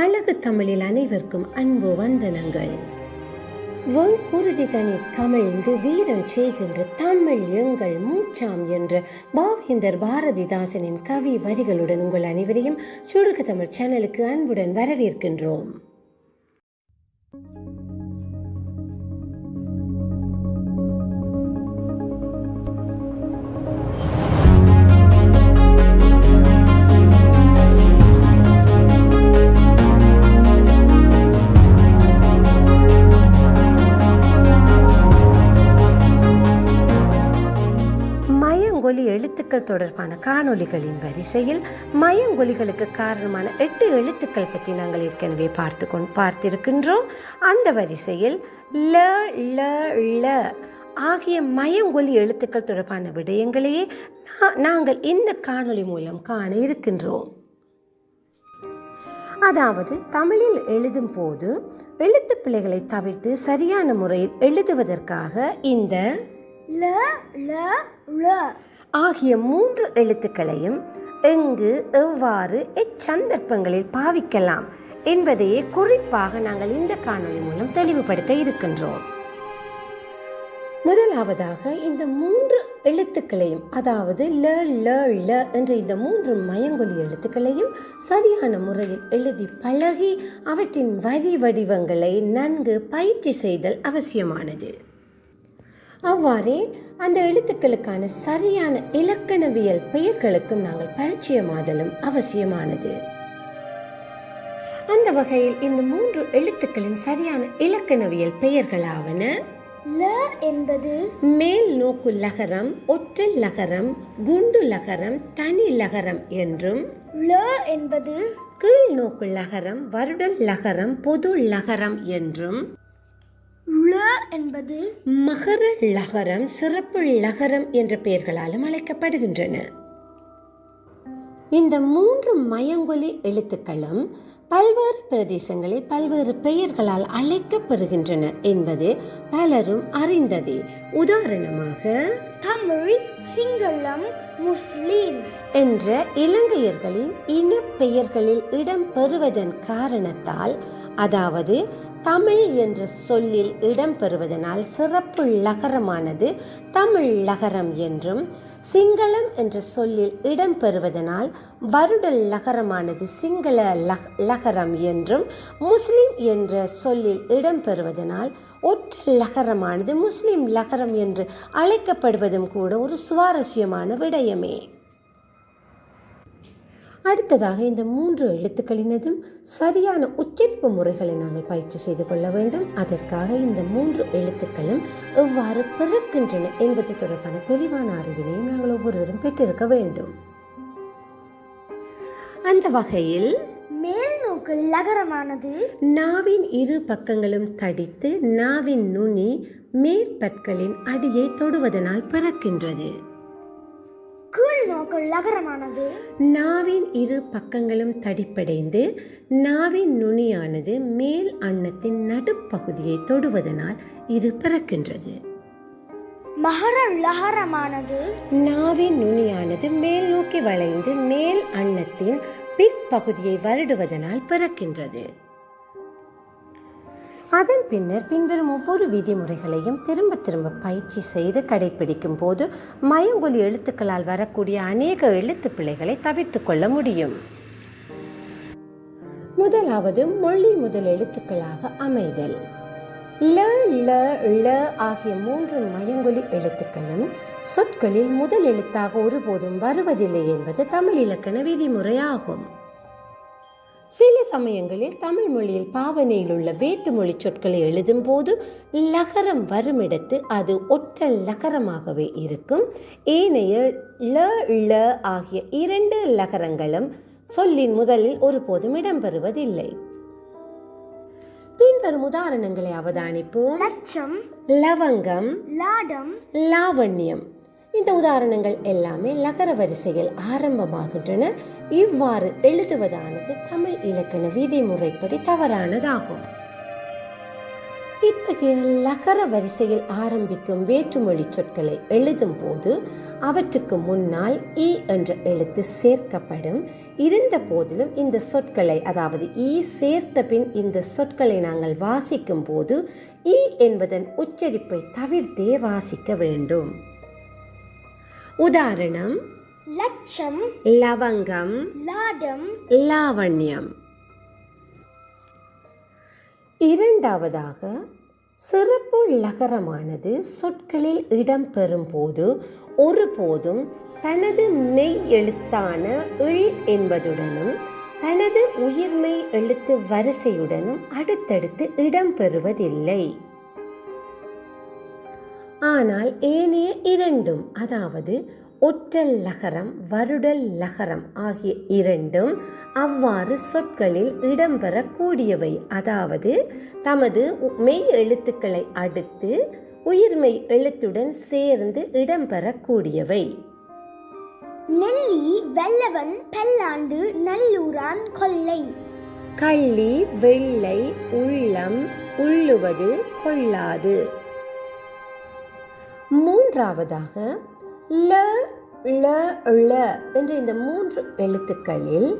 அழகு தமிழில் அனைவருக்கும் அன்பு வந்தனங்கள். குருதி தனி கமிழ்ந்து வீரம் செய்கின்ற தமிழ் எங்கள் மூச்சாம் என்ற பாவேந்தர் பாரதிதாசனின் கவி வரிகளுடன் உங்கள் அனைவரையும் சுடுக தமிழ் சேனலுக்கு அன்புடன் வரவேற்கின்றோம். தொடர்பான காணொலிகளின் வரிசையில் மயங்கொலிகளுக்கு காரணமான எட்டு எழுத்துக்கள் பற்றி நாங்கள் ஏற்கனவே பார்த்து கொண் பார்த்திருக்கின்றோம். அந்த வரிசையில் ல ல ல ஆகிய மயங்கொலி எழுத்துக்கள் தொடர்பான விடயங்களையே நாங்கள் இந்த காணொலி மூலம் காண இருக்கின்றோம். அதாவது தமிழில் எழுதும் போது எழுத்து பிழைகளை தவிர்த்து சரியான முறையில் எழுதுவதற்காக இந்த ல ல ல ஆகிய மூன்று எழுத்துக்களையும் எங்கு எவ்வாறு எச்சந்தர்ப்பங்களில் பாவிக்கலாம் என்பதையே குறிப்பாக நாங்கள் இந்த காணொளி மூலம் தெளிவுபடுத்த இருக்கின்றோம். முதலாவதாக இந்த மூன்று எழுத்துக்களையும் அதாவது ல ல ல என்ற இந்த மூன்று மயங்கொலி எழுத்துக்களையும் சரியான முறையில் எழுதி பழகி அவற்றின் வரி வடிவங்களை நன்கு பயிற்சி செய்தல் அவசியமானது. அவ்வாறே அந்த எழுத்துக்களுக்கான சரியான இலக்கணவியல் பெயர்களுக்கும் நாங்கள் பரிச்சயமாதலும் அவசியமானது. அந்த வகையில் இந்த மூன்று எழுத்துக்களின் சரியான இலக்கணவியல் பெயர்களாவன ல என்பது மேல் நோக்கு லகரம் ஒற்றல் லகரம் குண்டு லகரம் தனி லகரம் என்றும் ல என்பது கீழ் நோக்கு லகரம் வருடல் லகரம் பொது லகரம் என்றும் ல என்பது மகர லகரம் சிறப்பு லகரம் என்ற பெயர்களாலும் அழைக்கப்படுகின்றன. இந்த மூன்று மயங்கொலி எழுத்துக்களும் பல்வேறு பிரதேசங்களில் பல்வேறு பெயர்களால் அழைக்கப்படுகின்றன என்பது பலரும் அறிந்ததே. உதாரணமாக தமிழ் சிங்களம் முஸ்லிம் என்ற இலங்கையர்களின் இன பெயர்களில் இடம் பெறுவதன் காரணத்தால் அதாவது தமிழ் என்ற சொல்லில் இடம்பெறுவதனால் சிறப்பு லகரமானது தமிழ் லகரம் என்றும் சிங்களம் என்ற சொல்லில் இடம்பெறுவதனால் வருட வருடல் லகரமானது சிங்கள லகரம் என்றும் முஸ்லிம் என்ற சொல்லில் இடம்பெறுவதனால் ஒற்ற லகரமானது முஸ்லிம் லகரம் என்று அழைக்கப்படுவதும் கூட ஒரு சுவாரஸ்யமான விடயமே. அடுத்ததாக இந்த மூன்று எழுத்துக்களினதும் சரியான உச்சரிப்பு முறைகளை நாங்கள் பயிற்சி செய்து கொள்ள வேண்டும். அதற்காக இந்த மூன்று எழுத்துக்களும் எவ்வாறு பிறக்கின்றன என்பது தொடர்பான தெளிவான அறிவினையும் நாங்கள் ஒவ்வொருவரும் பெற்றிருக்க வேண்டும். அந்த வகையில் மேல் நோக்கு லகரமானது நாவின் இரு பக்கங்களும் தடித்து நாவின் நுனி மேற்பற்களின் அடியை தொடுவதனால் பிறக்கின்றது. கீழ் நோக்கு லகரமானது நாவின் இரு பக்கங்களும் தடிப்படைந்து நாவின் நுனியானது மேல் அன்னத்தின் நடுப்பகுதியை தொடுவதனால் இது பிறக்கின்றது. மகர லகரமானது நாவின் நுனியானது மேல் நோக்கி வளைந்து மேல் அன்னத்தின் பிற்பகுதியை வருடுவதனால் பிறக்கின்றது. அதன் பின்னர் பின்வரும் ஒவ்வொரு விதிமுறைகளையும் திரும்ப திரும்ப பயிற்சி செய்து கடைபிடிக்கும் போது மயங்கொலி எழுத்துக்களால் வரக்கூடிய அநேக எழுத்து பிழைகளை தவிர்த்து கொள்ள முடியும். முதலாவது மொழி முதல் எழுத்துக்களாக அமைதல். ல ல ள ஆகிய மூன்று மயங்கொலி எழுத்துக்களும் சொற்களில் முதல் எழுத்தாக ஒருபோதும் வருவதில்லை என்பது தமிழ் இலக்கண விதிமுறையாகும். சில சமயங்களில் தமிழ் மொழியில் பாவனையில் உள்ள வேற்றுமொழி சொற்களை எழுதும் போது லகரம் வருமிடத்து அது ஒற்ற லகரமாகவே இருக்கும். ஏனைய ல ள ஆகிய இரண்டு லகரங்களும் சொல்லின் முதலில் ஒருபோதும் இடம்பெறுவதில்லை. பின்வரும் உதாரணங்களை அவதானிப்போம். லட்சம் லவங்கம் லாடம் லாவண்யம் இந்த உதாரணங்கள் எல்லாமே லகர வரிசையில் ஆரம்பமாகின்றன. இவ்வாறு எழுதுவதானது தமிழ் இலக்கண விதிமுறைப்படி தவறானதாகும். இத்தகைய லகர வரிசையில் ஆரம்பிக்கும் வேற்றுமொழி சொற்களை எழுதும் போது அவற்றுக்கு முன்னால் இ என்ற எழுத்து சேர்க்கப்படும். இருந்த போதிலும் இந்த சொற்களை அதாவது இ சேர்த்த பின் இந்த சொற்களை நாங்கள் வாசிக்கும் போது இ என்பதன் உச்சரிப்பை தவிர்த்தே வாசிக்க வேண்டும். உதாரணம் லட்சம் லவங்கம் லாடம் லாவண்யம். இரண்டாவதாக சிறப்பு லகரமானது சொற்களில் இடம்பெறும் போது ஒருபோதும் தனது மெய் எழுத்தான இல் என்பதுடனும் தனது உயிர்மெய் எழுத்து வரிசையுடனும் அடுத்தடுத்து இடம்பெறுவதில்லை ஆனால் ஏனைய இரண்டும் அதாவது ஒற்றல் லகரம் வருடல் லகரம் ஆகிய இரண்டும் அவ்வாறு சொற்களில் இடம்பெறக்கூடியவை. அதாவது தமது மெய் எழுத்துக்களை அடுத்து உயிர்மெய் எழுத்துடன் சேர்ந்து இடம்பெறக்கூடியவை. நெல்லி வெள்ளவன் பல்லாண்டு நல்லூரான் கொல்லை. கள்ளி வெள்ளை உள்ளம் உள்ளுவது கொள்ளாது. மூன்றாவதாக ல ள ள என்ற இந்த மூன்று எழுத்துக்களில்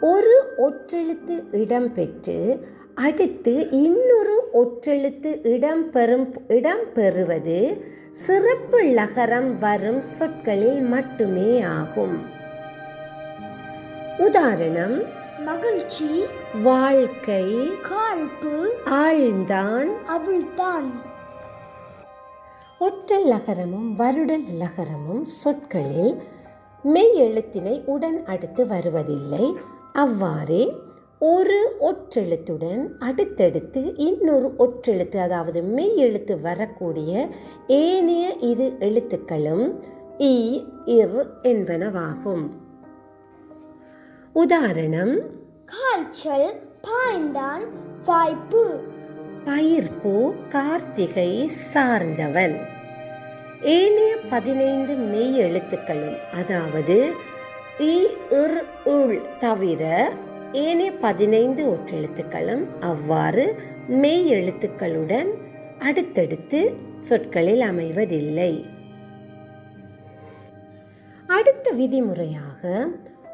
ஒரு ஒற்றெழுத்து இடம்பெற்று அடுத்து இன்னொரு ஒற்றெழுத்து இடம்பெறும் இடம்பெறுவது சிறப்பு லகரம் வரும் சொற்களில் மட்டுமே ஆகும். உதாரணம் மகிழ்ச்சி வாழ்க்கை காழ்ப்பு ஆழ்ந்தான் அவிழ்த்தான். ஒற்றல் லகரமும் வருடல் லகரமும் சொற்களில் மெய் எழுத்தினை உடன் அடுத்து வருவதில்லை. அவ்வாறே ஒரு ஒற்றெழுத்துடன் அடுத்தடுத்து இன்னொரு ஒற்றெழுத்து அதாவது மெய் எழுத்து வரக்கூடிய ஏனைய இரு எழுத்துக்களும் இ இர் என்பனவாகும். உதாரணம் காய்ச்சல் பாய்ந்தான் வாய்ப்பு. பயிர்ப்பு கார்த்திகை சார்ந்தவன். ஏனைய பதினைந்து மெய் எழுத்துக்களும் அதாவது இ இர் உள் தவிர ஏனைய பதினைந்து ஒற்றெழுத்துக்களும் அவ்வாறு மெய் எழுத்துக்களுடன் அடுத்தடுத்து சொற்களில் அமைவதில்லை. அடுத்த விதிமுறையாக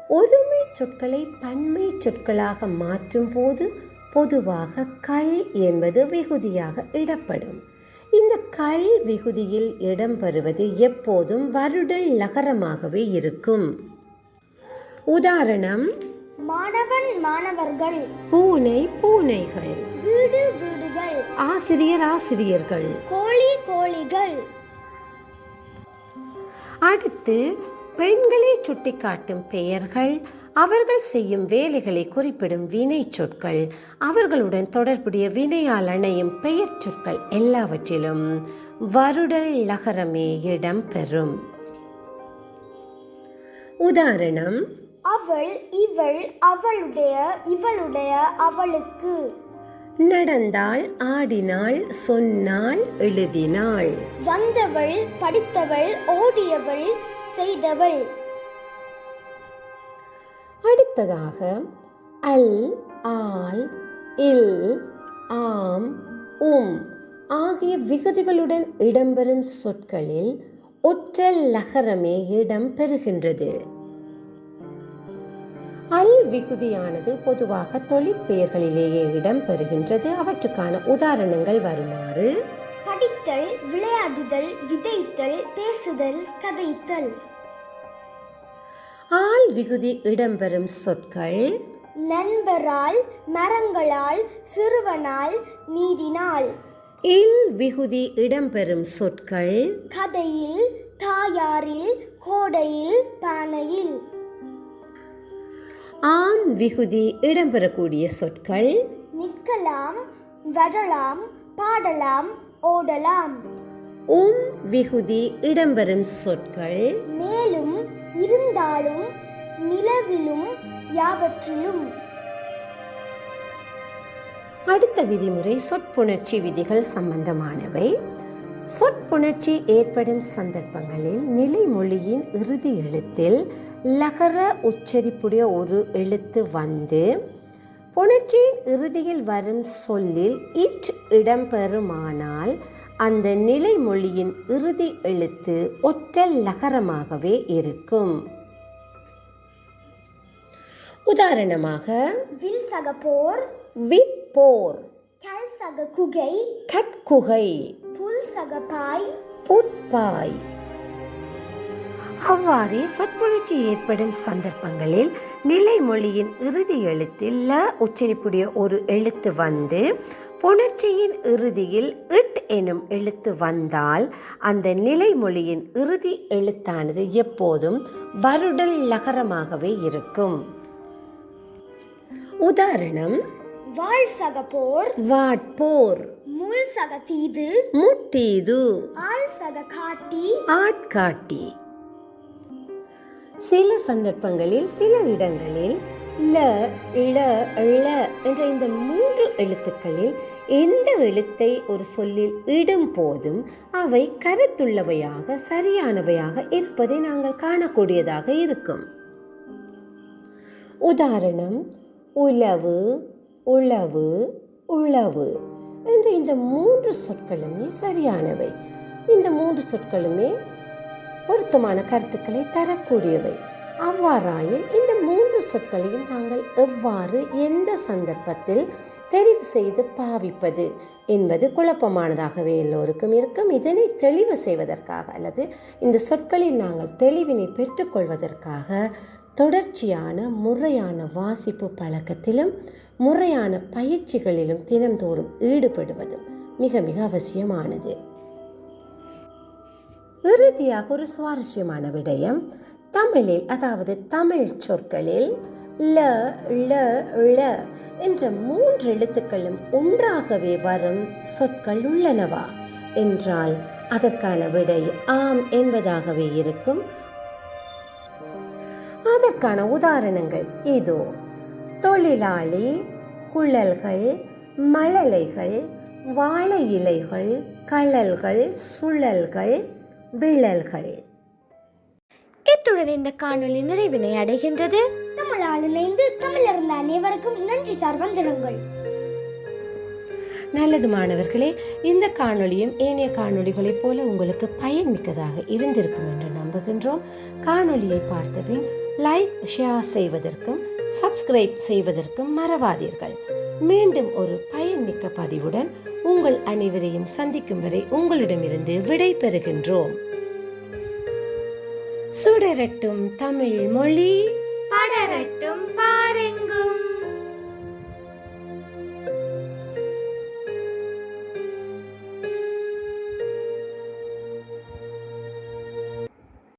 ஒருமை சொற்களை பன்மை சொற்களாக மாற்றும் போது பொதுவாக கள் என்பது விகுதியாக இடப்படும். இந்த கள் விகுதியில் இடம்பெறுவது எப்போதும் வருடல் லகரமாகவே இருக்கும். உதாரணம் மாணவன் மாணவர்கள். பூனை பூனைகள். வீடு வீடுகள். ஆசிரியர் ஆசிரியர்கள். கோழி கோழிகள். அடுத்து பெண்களை சுட்டிக்காட்டும் பெயர்கள் அவர்கள் செய்யும் வேலைகளை குறிப்பிடும் வினை சொற்கள் அவர்களுடன் தொடர்புடைய வினையால் அணையும் பெயர் சொற்கள் எல்லாவற்றிலும் வருடல் லகரமே இடம்பெறும் உதாரணம் அவள் இவள் அவளுடைய இவளுடைய அவளுக்கு. நடந்தாள் ஆடினாள் சொன்னாள் எழுதினாள். வந்தவள் படித்தவள் ஓடியவள் செய்தவள். அடுத்ததாக அல் ஆல் இல் ஆம் உம் ஆகிய விகுதிகளுடன் இடம்பெறும் சொற்களில் ஒற்றல் லகரமே இடம் பெறுகின்றது. அல் விகுதியானது பொதுவாக தொழிற்பெயர்களிலேயே இடம் பெறுகின்றது. அவற்றுக்கான உதாரணங்கள் வருமாறு. படித்தல் விளையாடுதல் விதைத்தல் பேசுதல் கதைத்தல். ஆல் விகுதி இடம்பெறும் சொற்கள் நண்பரால் மரங்களால் சிறுவனால் நீதினால். இல் விகுதி இடம்பெறும் சொற்கள் கதையில் தாயாரில் கோடையில் பானையில். ஆம் விகுதி இடம்பெறக்கூடிய சொற்கள் நிற்கலாம் வரலாம் பாடலாம் ஓடலாம். உம் விகுதி இடம்பெறும் சொற்கள் மேலும் இருந்தாலும் நிலவிலும் யாவற்றிலும். அடுத்த விதிமுறை சொற்புணர்ச்சி விதிகள் சம்பந்தமானவை. சொற்புணர்ச்சி ஏற்படும் சந்தர்ப்பங்களில் நிலைமொழியின் இறுதி எழுத்தில் லகர உச்சரிப்புடைய ஒரு எழுத்து வந்து புணர்ச்சியின் இறுதியில் வரும் சொல்லில் இட் இடம்பெறுமானால் அந்த நிலைமொழியின் இறுதி எழுத்து ஒற்றல் லகரமாகவே இருக்கும். உதாரணமாக வில் சக போர் விப்போர் கல் சக குகை கட்குகை புல் சக பாய் புட்பாய். அவ்வாறே சொற்பொழிச்சி ஏற்படும் சந்தர்ப்பங்களில் நிலைமொழியின் இறுதி எழுத்தில் ல உச்சரிப்புடைய ஒரு எழுத்து வந்து புணர்ச்சியின் இறுதியில் இட் எனும் எழுத்து வந்தால் அந்த நிலைமொழியின் இறுதி எழுத்தானது எப்போதும் வருடல் லகரமாகவே இருக்கும். உதாரணம் வாழ் சக போர் வாட்போர் முள் சக தீது முட்டீது ஆள் சக காட்டி ஆட்காட்டி. சில சந்தர்ப்பங்களில் சில இடங்களில் ல ள ள என்ற இந்த மூன்று எழுத்துக்களில் எந்த எழுத்தை ஒரு சொல்லில் இடும் போதும் அவை கருத்துள்ளவையாக சரியானவையாக இருப்பதை நாங்கள் காணக்கூடியதாக இருக்கும். உதாரணம் உளவு உளவு உளவு என்ற இந்த மூன்று சொற்களுமே சரியானவை. இந்த மூன்று சொற்களுமே பொருத்தமான கருத்துக்களை தரக்கூடியவை. அவ்வாறாயின் இந்த மூன்று சொற்களையும் நாங்கள் எவ்வாறு எந்த சந்தர்ப்பத்தில் தெரிவு செய்து பாவிப்பது என்பது குழப்பமானதாகவே எல்லோருக்கும் இருக்கும். இதனை தெளிவு செய்வதற்காக அல்லது இந்த சொற்களில் நாங்கள் தெளிவினை பெற்றுக்கொள்வதற்காக தொடர்ச்சியான முறையான வாசிப்பு பழக்கத்திலும் முறையான பயிற்சிகளிலும் தினந்தோறும் ஈடுபடுவதும் மிக மிக அவசியமானது. இறுதியாக ஒரு சுவாரஸ்யமான விடயம் தமிழில் அதாவது தமிழ் சொற்களில் ல ள ள என்ற மூன்று எழுத்துக்களும் ஒன்றாகவே வரும் சொற்கள் உள்ளனவா? என்றால் அதற்கான விடை ஆம் என்பதாகவே இருக்கும். அதற்கான உதாரணங்கள் இதோ. தொழிலாளி குழல்கள் மழலைகள் வாழை இலைகள் கழல்கள் சுழல்கள் விழல்கள். இத்துடன் இந்த காணொளி நிறைவினை அடைகின்றது. தமிழால் இணைந்து தமிழர்ந்த அனைவருக்கும் நன்றி சார் வந்திருங்கள் நல்லது மாணவர்களே இந்த காணொளியும் ஏனைய காணொளிகளைப் போல உங்களுக்கு பயன்மிக்கதாக இருந்திருக்கும் என்று நம்புகின்றோம். காணொளியை பார்த்தபின் லைக் ஷேர் செய்வதற்கும் சப்ஸ்கிரைப் செய்வதற்கும் மறவாதீர்கள். மீண்டும் ஒரு பயன்மிக்க பதிவுடன் உங்கள் அனைவரையும் சந்திக்கும் வரை உங்களிடமிருந்து விடை பெறுகின்றோம் சுடரட்டும் தமிழ் மொழி.